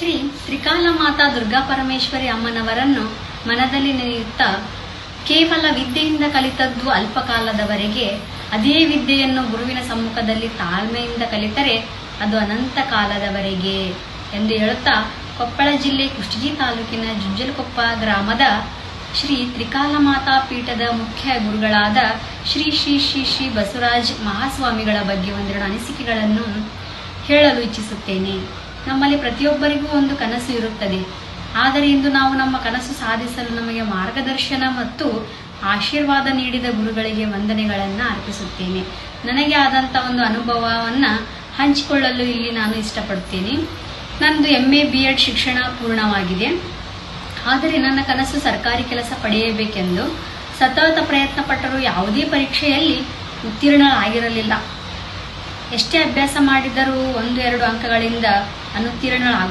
ಶ್ರೀ ತ್ರಿಕಾಲ ಮಾತಾ ದುರ್ಗಾ ಪರಮೇಶ್ವರಿ ಅಮ್ಮನವರನ್ನು ಮನದಲ್ಲಿ ನೆನೆಯುತ್ತಾ ಕೇವಲ ವಿದ್ಯೆಯಿಂದ ಕಲಿತದ್ದು ಅಲ್ಪಕಾಲದವರೆಗೆ ಅದೇ ವಿದ್ಯೆಯನ್ನು ಗುರುವಿನ ಸಮ್ಮುಖದಲ್ಲಿ ತಾಳ್ಮೆಯಿಂದ ಕಲಿತರೆ ಅದು ಅನಂತ ಕಾಲದವರೆಗೆ ಎಂದು ಹೇಳುತ್ತಾ ಕೊಪ್ಪಳ ಜಿಲ್ಲೆ ಕುಷ್ಟಗಿ ತಾಲೂಕಿನ ಜುಜ್ಜಲಕೊಪ್ಪ ಗ್ರಾಮದ ಶ್ರೀ ತ್ರಿಕಾಲ ಮಾತಾ ಪೀಠದ ಮುಖ್ಯ ಗುರುಗಳಾದ ಶ್ರೀ ಶ್ರೀ ಶ್ರೀ ಶ್ರೀ ಬಸವರಾಜ್ ಮಹಾಸ್ವಾಮಿಗಳ ಬಗ್ಗೆ ಒಂದೆರಡು ಅನಿಸಿಕೆಗಳನ್ನು ಹೇಳಲು ಇಚ್ಛಿಸುತ್ತೇನೆ. ನಮ್ಮಲ್ಲಿ ಪ್ರತಿಯೊಬ್ಬರಿಗೂ ಒಂದು ಕನಸು ಇರುತ್ತದೆ. ಆದರೆ ಇಂದು ನಾವು ನಮ್ಮ ಕನಸು ಸಾಧಿಸಲು ನಮಗೆ ಮಾರ್ಗದರ್ಶನ ಮತ್ತು ಆಶೀರ್ವಾದ ನೀಡಿದ ಗುರುಗಳಿಗೆ ವಂದನೆಗಳನ್ನು ಅರ್ಪಿಸುತ್ತೇನೆ. ನನಗೆ ಆದಂಥ ಒಂದು ಅನುಭವವನ್ನು ಹಂಚಿಕೊಳ್ಳಲು ಇಲ್ಲಿ ನಾನು ಇಷ್ಟಪಡುತ್ತೇನೆ ನಂದು ಎಂ ಎ ಬಿ ಎಡ್ ಶಿಕ್ಷಣ ಪೂರ್ಣವಾಗಿದೆ. ಆದರೆ ನನ್ನ ಕನಸು ಸರ್ಕಾರಿ ಕೆಲಸ ಪಡೆಯಬೇಕೆಂದು ಸತತ ಪ್ರಯತ್ನ ಪಟ್ಟರೂ ಯಾವುದೇ ಪರೀಕ್ಷೆಯಲ್ಲಿ ಉತ್ತೀರ್ಣಳಾಗಿರಲಿಲ್ಲ ಎಷ್ಟೇ ಅಭ್ಯಾಸ ಮಾಡಿದರೂ ಒಂದು, ಎರಡು ಅಂಕಗಳಿಂದ 还能点燃哪？